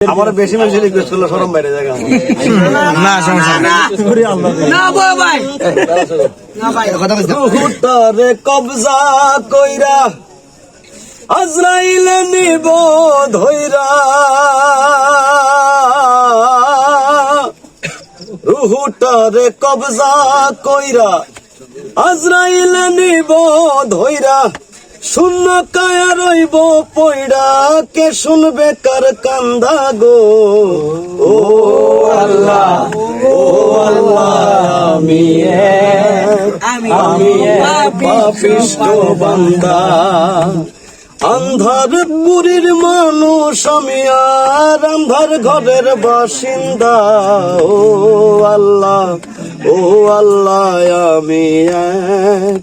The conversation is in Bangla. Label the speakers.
Speaker 1: আমার বেশি বেশি রিকোয়েস্ট করলে সরম বাইরে জায়গা
Speaker 2: না সমস্যা নেই।
Speaker 3: না বড় ভাই। না
Speaker 1: কবজা কইরা আজরাইল নিব ধইরা। রুহুটারে কবজা কইরা আজরাইল নিব ধইরা। শূন্য কায়া রইব পইড়া, কে শুনবে কার কান্দা গো? ও আল্লাহ ও আল্লাহ, আমি
Speaker 3: আমি
Speaker 1: পাপিষ্ট বান্দা। আন্ধার পুরীর মানুষ, আমি আর আন্ধার ঘরের বাসিন্দা। ও আল্লাহ ও আল্লাহ, আমি এক